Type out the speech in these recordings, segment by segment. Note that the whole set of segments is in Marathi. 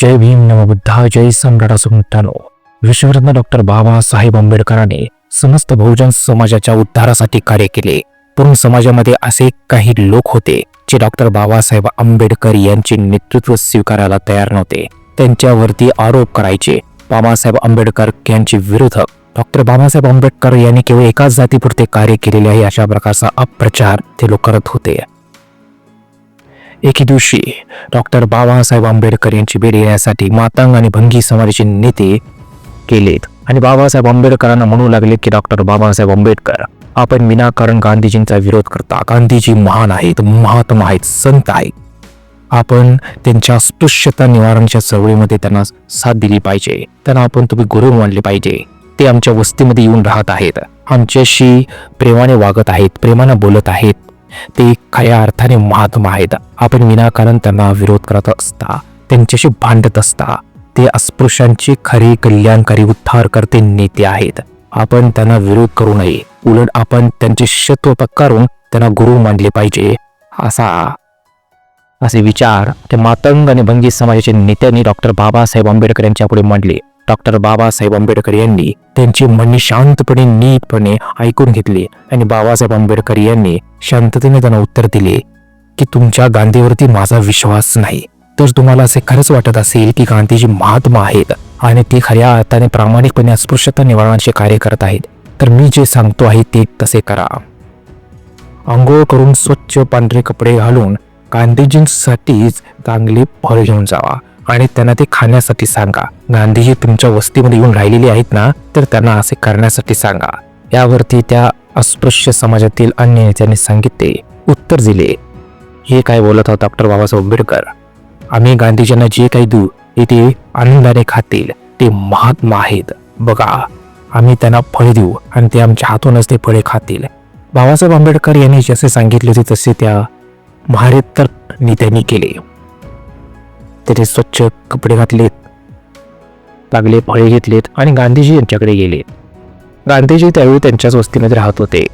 जय भीम नम बुद्धा जय सम्राट असो मित्रांनो. विश्वरत्न डॉक्टर बाबासाहेब आंबेडकरांनी समस्त बहुजन समाजाच्या उद्धारासाठी कार्य केले. पण समाजामध्ये असे काही लोक होते जे डॉक्टर बाबासाहेब आंबेडकर यांचे नेतृत्व स्वीकारायला तयार नव्हते. त्यांच्यावरती आरोप करायचे. बाबासाहेब आंबेडकर यांचे विरोधक डॉक्टर बाबासाहेब आंबेडकर यांनी केवळ एकाच जातीपुरते कार्य केलेले आहे अशा प्रकारचा अप्रचार ते लोक करत होते. एके दिवशी डॉक्टर बाबासाहेब आंबेडकर यांची भेट घेण्यासाठी मातंग आणि भंगी समाजाचे नेते केलेत आणि बाबासाहेब आंबेडकरांना म्हणू लागले की डॉक्टर बाबासाहेब आंबेडकर आपण विनाकारण गांधीजींचा विरोध करता. गांधीजी महान आहेत महात्मा आहेत संत आहेत. आपण त्यांच्या अस्पृश्यता निवारणाच्या चळवळीमध्ये त्यांना साथ दिली पाहिजे. त्यांना आपण तुम्ही गुरु मानले पाहिजे. ते आमच्या वस्तीमध्ये येऊन राहत आहेत. आमच्याशी प्रेमाने वागत आहेत प्रेमाने बोलत आहेत. ते खऱ्या अर्थाने महात्मा आहेत. आपण विनाकारण त्यांना विरोध करत असता त्यांच्याशी भांडत असता ते अस्पृश्यांचे खरे कल्याणकारी उद्धार करते नेते आहेत. आपण त्यांना विरोध करू नये. उलट आपण त्यांचे शिष्यत्व पत्कारून त्यांना गुरु मानले पाहिजे. असा असे विचार ते मातंग आणि भंगी समाजाच्या नेत्यांनी डॉक्टर बाबासाहेब आंबेडकर यांच्या पुढे मांडले. डॉक्टर बाबासाहेब आंबेडकर यांनी त्यांची म्हणणी शांतपणे नीटपणे ऐकून घेतली आणि बाबासाहेब आंबेडकर यांनी शांततेने त्यांना उत्तर दिले की तुमच्या गांधीवरती माझा विश्वास नाही. तर तुम्हाला असे खरंच वाटत असेल की गांधीजी महात्मा आहेत आणि ते खऱ्या अर्थाने प्रामाणिकपणे अस्पृश्यता निवारणाचे कार्य करत आहेत. तर मी जे सांगतो आहे ते तसे करा. आंघोळ करून स्वच्छ पांढरे कपडे घालून गांधीजींसाठीच चांगले फळ घेऊन जावा. आणि त्यांना ते खाण्यासाठी सांगा. गांधीजी तुमच्या वस्तीमध्ये येऊन राहिलेले आहेत ना तर त्यांना असे करण्यासाठी सांगा. यावरती त्या अस्पृश्य समाजातील अन्य नेत्यांनी सांगितले. उत्तर दिले. हे काय बोलत आहोत डॉक्टर बाबासाहेब आंबेडकर? आम्ही गांधीजींना जे काही देऊ ते ते आनंदाने खातील. ते महात्मा आहेत. बघा आम्ही त्यांना फळे देऊ आणि ते आमच्या हातूनच ते फळे खातील. बाबासाहेब आंबेडकर यांनी जसे सांगितले होते तसे त्या महारेतर नेत्यांनी केले. तेथे स्वच्छ कपडे घातलेत. लागले फळे घेतलेत आणि गांधीजी यांच्याकडे गेले. गांधीजी त्यावेळी त्यांच्याच वस्तीमध्ये राहत होते.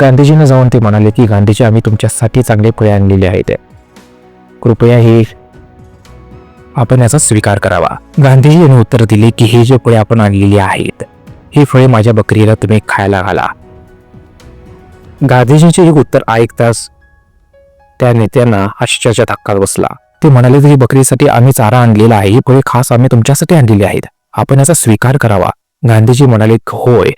गांधीजींना जाऊन ते म्हणाले की गांधीजी आम्ही तुमच्यासाठी चांगले फळे आणलेले आहेत. कृपया हे आपण याचा स्वीकार करावा. गांधीजी यांनी उत्तर दिले की हे जे फळे आपण आणलेली आहेत ही फळे माझ्या बकरीला तुम्ही खायला घाला. गांधीजींचे हे उत्तर ऐकताच त्या नेत्यांना आश्चर्याच्या धक्कात बसला. ते म्हणाले ही बकरीसाठी आम्ही चारा आणलेला आहे. ही फळे खास आम्ही तुमच्यासाठी आणलेली आहेत. आपण याचा स्वीकार करावा. गांधीजी म्हणाले होय.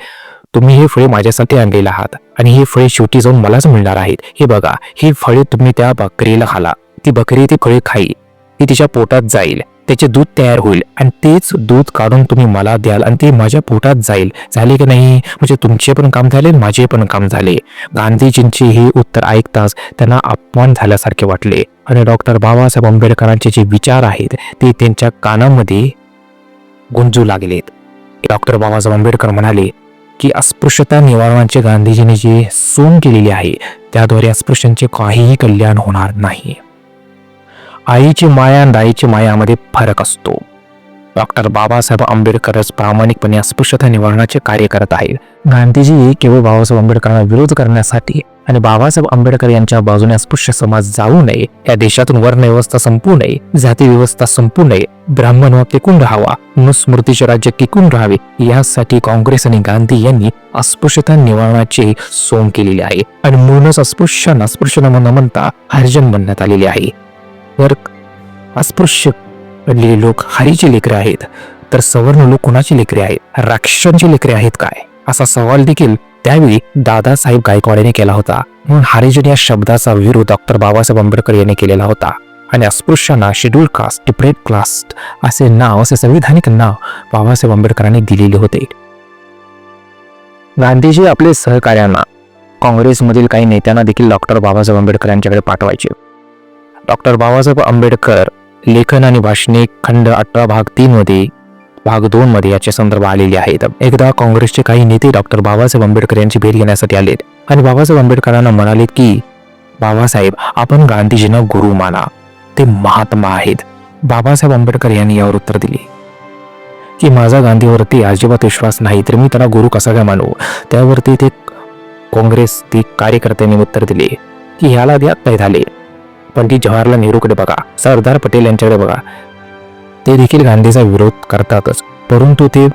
तुम्ही हे फळे माझ्यासाठी आणलेले आहात आणि ही फळे शेवटी जाऊन मलाच मिळणार आहेत. हे बघा ही फळे तुम्ही त्या बकरीला खाला. ती बकरी ती फळे खाईल. ती तिच्या पोटात जाईल. त्याचे दूध तयार होईल आणि तेच दूध काढून तुम्ही मला द्याल आणि ते माझ्या पोटात जाईल. झाले की नाही? म्हणजे तुमचे पण काम झाले माझे पण काम झाले. गांधीजींचे हे उत्तर ऐकताच त्यांना अपमान झाल्यासारखे वाटले. आणि डॉक्टर बाबासाहेब आंबेडकरांचे जे विचार आहेत ते त्यांच्या कानामध्ये गुंजू लागलेत. डॉक्टर बाबासाहेब आंबेडकर म्हणाले की अस्पृश्यता निवारणाचे गांधीजींनी जे सोन केलेली आहे त्याद्वारे अस्पृश्यांचे काहीही कल्याण होणार नाही. आईची माया आणि आईची मायामध्ये फरक असतो. डॉक्टर बाबासाहेब आंबेडकरच प्रामाणिकपणे अस्पृश्यता निवारणाचे कार्य करत आहेत. गांधीजी केवळ बाबासाहेब आंबेडकरांना विरोध करण्यासाठी आणि बाबासाहेब आंबेडकर यांच्या बाजूने अस्पृश्य समाज जाऊ नये. या देशातून वर्ण व्यवस्था संपू नये. जाती व्यवस्था संपू नये. ब्राह्मण टिकून राहावा मनुस्मृतीचे राज्य टिकून राहावे. यासाठी काँग्रेस आणि गांधी यांनी अस्पृश्यता निवारणाचे सोंग केलेले आहे. आणि म्हणूनच अस्पृश्यांना अस्पृश्य न म्हणता हरिजन बनण्यात आलेले आहे. तर अस्पृश्य बनलेले लोक हरीचे लेकरे आहेत. तर सवर्ण लोक कुणाची लेकरे आहेत? राक्षसांची लेकरे आहेत काय? असा सवाल देखील त्यावेळी दादासाहेब गायकवाड यांनी केला होता. म्हणून हरिजन या शब्दाचा विरोध डॉक्टर बाबासाहेब आंबेडकर यांनी केलेला होता. आणि अस्पृश्यांना शेड्यूल कास्ट डिप्रेड क्लास्ट असे नाव असे संविधानिक नाव बाबासाहेब आंबेडकरांनी दिलेले होते. गांधीजी आपले सहकार्यांना काँग्रेसमधील काही नेत्यांना देखील डॉक्टर बाबासाहेब आंबेडकर यांच्याकडे पाठवायचे. डॉक्टर बाबासाहेब आंबेडकर लेखन आणि भाषणे खंड अठरा भाग तीन मध्ये भाग दोन मध्ये याचे संदर्भ आलेले आहेत. एकदा काँग्रेसचे काही नेते डॉक्टर बाबासाहेब आंबेडकर यांची भेट घेण्यासाठी आलेत. आणि बाबासाहेब आंबेडकरांना म्हणाले की बाबासाहेब आपण गांधीजींना गुरु माना. ते महात्मा आहेत. बाबासाहेब आंबेडकर यांनी यावर उत्तर दिले. की माझा गांधीवरती अजिबात विश्वास नाही तर मी त्यांना गुरु कसा काय मानू? त्यावरती ते काँग्रेस ते कार्यकर्त्यांनी उत्तर दिले की ह्याला द्यात नाही झाले. पंडित जवाहरलाल नेहरूकडे बघा. सरदार पटेल यांच्याकडे बघा. ते देखील गांधीचा विरोध करतातच. परंतु ते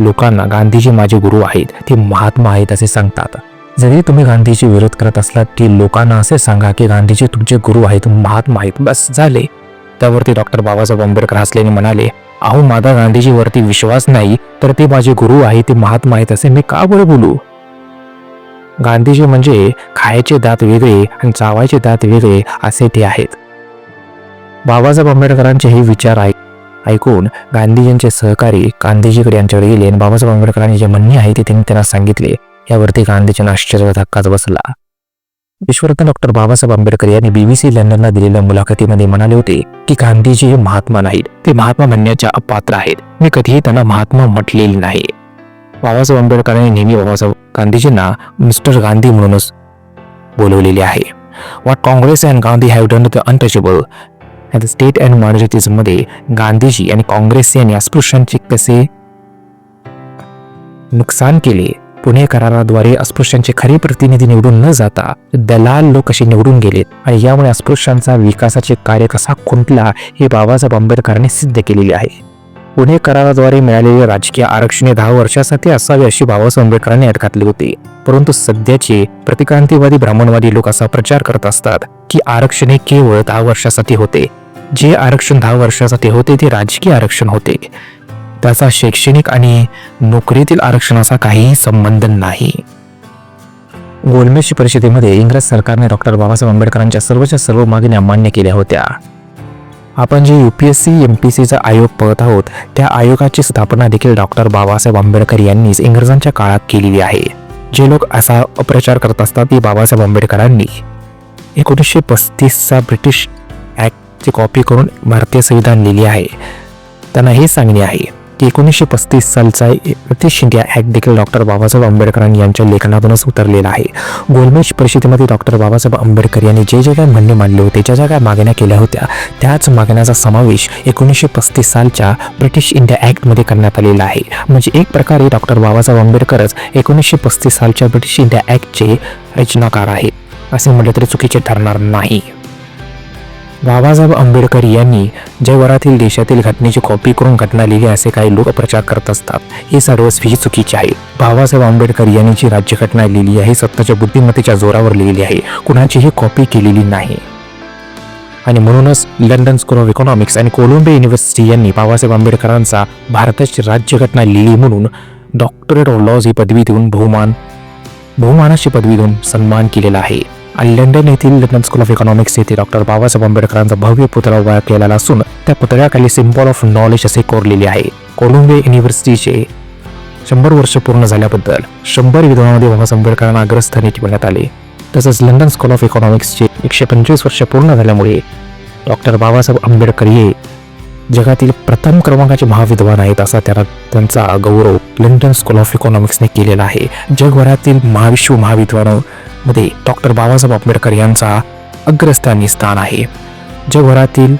लोकांना गांधीजी माझे गुरु आहेत ते महात्मा आहेत असे सांगतात. जरी तुम्ही गांधीजी विरोध करत असलात की लोकांना असे सांगा की गांधीजी तुमचे गुरु आहेत महात्मा आहेत. बस झाले. त्यावरती डॉक्टर बाबासाहेब आंबेडकर हसल्याने म्हणाले अहो माझा गांधीजीवरती विश्वास नाही तर ते माझे गुरु आहेत ते महात्मा आहेत असे मी का बरं बोलू? गांधीजी म्हणजे खायचे दात वेगळे आणि चावायचे दात वेगळे असे ते आहेत. बाबासाहेब आंबेडकरांचे हे विचार आहेत ऐकून गांधीजींचे सहकारी गांधीजीकडे यांच्याकडे गेले आणि बाबासाहेब आंबेडकरांनी जे म्हणणे आहे ते त्यांनी त्यांना सांगितले. यावरती गांधीजींना आश्चर्य धक्काच बसला. विश्वरत्न डॉक्टर बाबासाहेब आंबेडकर यांनी बीबीसी लंडनला दिलेल्या मुलाखतीमध्ये म्हणाले होते की गांधीजी हे महात्मा नाहीत. ते महात्मा म्हणण्याच्या अपात्र आहेत. मी कधीही त्यांना महात्मा म्हटलेले नाही. बाबासाहेब आंबेडकरांनी नेहमी बाबासाहेब गांधीजींना मिस्टर गांधी म्हणूनच बोलवलेले आहे. What Congress and Gandhi have done the untouchable the state and मायनॉरिटीजमध्ये Gandhiji आणि काँग्रेस यांनी अस्पृश्यांचे कसे नुकसान केले? पुणे कराराद्वारे अस्पृश्यांचे खरे प्रतिनिधी निवडून न जाता दलाल लोक कसे निवडून गेलेत. आणि यामुळे अस्पृश्यांचा विकासाचे कार्य कसा खुंटला हे बाबासाहेब आंबेडकरांनी सिद्ध केलेले आहे. पुणे कराराद्वारे मिळालेले राजकीय आरक्षण हे दहा वर्षासाठी असावे अशी बाबासाहेब आंबेडकरांनी अट घातली होती. परंतु सध्याचे प्रतिक्रांतीवादी ब्राह्मणवादी लोक असा प्रचार करत असतात. की आरक्षण हे केवळ दहा वर्षासाठी होते. जे आरक्षण दहा वर्षासाठी होते ते राजकीय आरक्षण होते. त्याचा शैक्षणिक आणि नोकरीतील आरक्षणाचा काहीही संबंध नाही. गोलमेज परिषदेमध्ये इंग्रज सरकारने डॉक्टर बाबासाहेब आंबेडकरांच्या सर्वच्या सर्व मागण्या मान्य केल्या होत्या. आपण जे U P S C M P सीचा आयोग पाहत आहोत त्या आयोगाची स्थापना देखील डॉक्टर बाबासाहेब आंबेडकर यांनीच इंग्रजांच्या काळात केलेली आहे. जे लोक असा अप्रचार करत असतात ते बाबासाहेब आंबेडकरांनी. एकोणीसशे पस्तीसचा ब्रिटिश ॲक्टची कॉपी करून भारतीय संविधान लिहिली आहे. त्यांना हे सांगणे आहे की एकोणीसशे पस्तीस सालचा ब्रिटिश इंडिया ॲक्ट देखील डॉक्टर बाबासाहेब आंबेडकर यांच्या लेखनातूनच उतरलेला आहे. गोलमेज परिषदेमध्ये डॉक्टर बाबासाहेब आंबेडकर यांनी जे जे काय म्हणणे मांडले होते ज्या ज्या काय मागण्या केल्या होत्या त्याच मागण्याचा समावेश एकोणीसशे पस्तीस सालच्या ब्रिटिश इंडिया ॲक्टमध्ये करण्यात आलेला आहे. म्हणजे एक प्रकारे डॉक्टर बाबासाहेब आंबेडकरच एकोणीसशे पस्तीस सालच्या ब्रिटिश इंडिया ॲक्टचे रचनाकार आहेत असे म्हटले तरी चुकीचे ठरणार नाही. बाबासाहेब आंबेडकर यांनी जगभरातील देशातील घटनेची कॉपी करून घटना लिहिली असे काही लोक प्रचार करत असतात. हे सर्वस्वी चुकीचे आहे. बाबासाहेब आंबेडकर यांनी जी राज्यघटना लिहिली आहे सत्ताच्या बुद्धिमत्तेच्या जोरावर लिहिली आहे. कुणाचीही कॉपी केलेली नाही. आणि म्हणूनच लंडन स्कूल ऑफ इकॉनॉमिक्स आणि कोलंबिया युनिव्हर्सिटी यांनी बाबासाहेब आंबेडकरांचा भारताची राज्यघटना लिहिली म्हणून डॉक्टरेट ऑफ लॉज ही पदवी देऊन बहुमान बहुमानाची पदवी देऊन सन्मान केलेला आहे. लंडन येथील लंडन स्कूल ऑफ इकॉनॉमिक्स येथे डॉक्टर बाबासाहेब आंबेडकरांचा भव्य पुतळा उभा केलेला असून त्या पुतळ्याखाली सिम्बॉल ऑफ नॉलेज असे कोरलेले आहे. कोलंबिया युनिव्हर्सिटीचे शंभर वर्ष पूर्ण झाल्याबद्दल शंभर विद्वानामध्ये बाबासाहेब आंबेडकरांना अग्रस्थानी ठेवण्यात आले. तसंच लंडन स्कूल ऑफ इकॉनॉमिक्सचे एकशे पंचवीस वर्ष पूर्ण झाल्यामुळे डॉक्टर बाबासाहेब आंबेडकर हे जगातील प्रथम क्रमांकाचे महाविद्वान आहेत असा त्याला त्यांचा गौरव लंडन स्कूल ऑफ इकॉनॉमिक्सने केलेला आहे. जगभरातील महाविश्व मध्ये डॉक्टर बाबासाहेब आंबेडकर यांचा अग्रस्थानी स्थान आहे. जगभरातील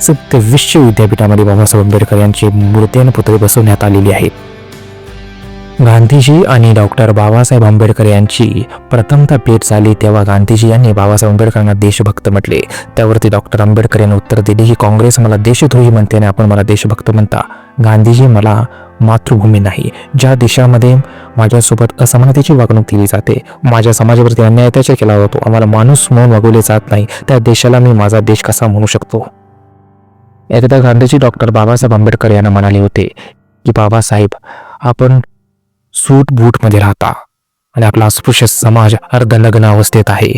सत्य विश्व विद्यापीठामध्ये बाबासाहेब आंबेडकर यांची मूर्ती आणि पुतळे बसवण्यात आलेली आहेत गांधीजी आणि डॉक्टर बाबासाहेब आंबेडकर यांची प्रथमता भेट झाली तेव्हा गांधीजी यांनी बाबासाहेब आंबेडकरांना देशभक्त म्हटले. त्यावरती डॉक्टर आंबेडकर यांनी उत्तर दिले की काँग्रेस मला देशद्रोही म्हणते आणि आपण मला देशभक्त म्हणता. गांधीजी मला मातृभूमी नाही. ज्या देशामध्ये माझ्यासोबत असमानतेची वागणूक दिली जाते माझ्या समाजावरती अन्याय त्याच्या केला जातो आम्हाला माणूस म्हणून वागवले जात नाही त्या देशाला मी माझा देश कसा म्हणू शकतो? एकदा गांधीजी डॉक्टर बाबासाहेब आंबेडकर यांना म्हणाले होते की बाबासाहेब आपण सूट बूटमध्ये राहता आणि आपला अस्पृश्य समाज अर्धनग्न अवस्थेत आहे.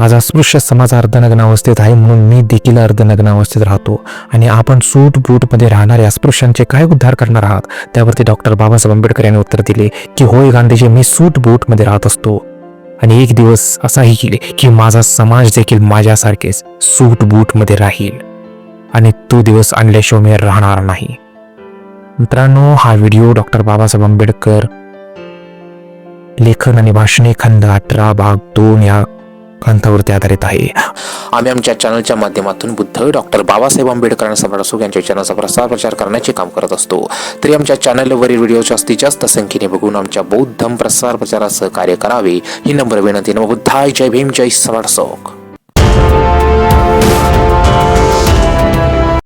माझा अस्पृश्य समाज अर्धनग्न अवस्थेत आहे म्हणून मी देखील अर्धनग्न अवस्थेत राहतो. आणि आपण सूट बूटमध्ये राहणाऱ्या अस्पृश्यांचे काय उद्धार करणार आहात? त्यावरती डॉक्टर बाबासाहेब आंबेडकर यांनी उत्तर दिले की होय गांधीजी मी सूट बूटमध्ये राहत असतो. आणि एक दिवस असाही केले की माझा समाज देखील माझ्यासारखेच सूट बूटमध्ये राहील. आणि तो दिवस आणल्याशिवाय मी राहणार नाही. मित्रांनो हा व्हिडिओ डॉक्टर बाबासाहेब आंबेडकर लेखन आणि भाषणे खंड अठरा भाग दोन या ग्रंथावरती आधारित आहे. आम्ही आमच्या चॅनलच्या माध्यमातून बुद्ध डॉक्टर बाबासाहेब आंबेडकर आणि सम्राट अशोक यांच्या चॅनलचा प्रसार प्रचार करण्याचे काम करत असतो. तरी आमच्या चॅनलवरील व्हिडिओ जास्तीत जास्त संख्येने बघून आमच्या बौद्धम प्रसार प्रचारात सहकार्य करावे ही नम्र विनंती. नमो बुद्धाय जय भीम जय सम्राट अशोक